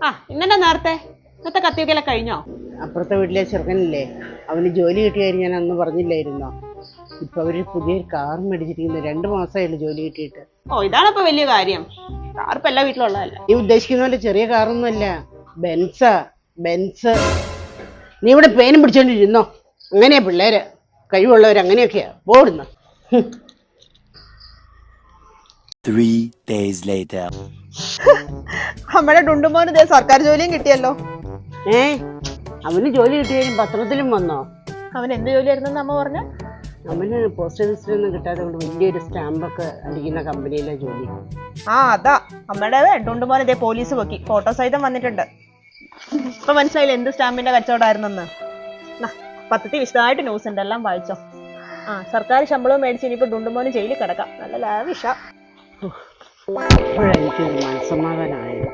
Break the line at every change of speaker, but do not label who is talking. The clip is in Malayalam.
ആ ഇന്നെ നേരത്തെ? ഇന്നത്തെ കത്തിയൊക്കെ കഴിഞ്ഞോ?
അപ്പുറത്തെ വീട്ടിലെ ചെറുക്കനില്ലേ അവന് ജോലി കിട്ടിയ കാര്യം ഞാൻ അന്ന് പറഞ്ഞില്ലായിരുന്നോ? ഇപ്പൊ അവർ പുതിയൊരു കാർ മേടിച്ചിരിക്കുന്നു രണ്ട് മാസമായുള്ളൂ ജോലി കിട്ടിയിട്ട്.
ഓ ഇതാണ് ഇതാണിപ്പോ വലിയ കാര്യം. കാർപ്പ് എല്ലാ വീട്ടിലുള്ളതല്ല?
നീ ഉദ്ദേശിക്കുന്ന പോലെ ചെറിയ കാറൊന്നുമല്ല ബെൻസ ബെൻസ് നീ ഇവിടെ പേനും പിടിച്ചോണ്ടിരുന്നോ? അങ്ങനെയാ പിള്ളേര് കഴിവുള്ളവർ അങ്ങനെയൊക്കെയാ പോടുന്നു
Three days later.
നമ്മുടെ ഡുണ്ടുമോന് ഇതേ സർക്കാർ ജോലിയും കിട്ടിയല്ലോ.
ഏ അവന് ജോലി കിട്ടിയാലും പത്രത്തിലും വന്നോ?
അവൻ എന്ത് ജോലിയായിരുന്നു അമ്മ പറഞ്ഞു?
അവന് പോസ്റ്റ് കിട്ടാതെ കൊണ്ട് വലിയൊരു സ്റ്റാമ്പൊക്കെ അടിക്കുന്ന കമ്പനിയിലെ ജോലി.
ആ അതാ. അമ്മയുടെ ഡുണ്ടുമോൻ ഇതേ പോലീസ് പൊക്കി. ഫോട്ടോ സഹിതം വന്നിട്ടുണ്ട്. ഇപ്പൊ മനസ്സിലായില്ല എന്ത് സ്റ്റാമ്പിന്റെ കച്ചവടമായിരുന്നെന്ന് പത്രത്തിൽ വിശദമായിട്ട് ന്യൂസ് ഉണ്ട്. എല്ലാം വായിച്ചോ. ആ സർക്കാർ ശമ്പളവും മേടിച്ച് ഇനിയിപ്പോ ഡുണ്ടുമോന് ജയിലിൽ കിടക്കാം. നല്ല ലാവിഷ.
മനസ്സമാധാനമായത്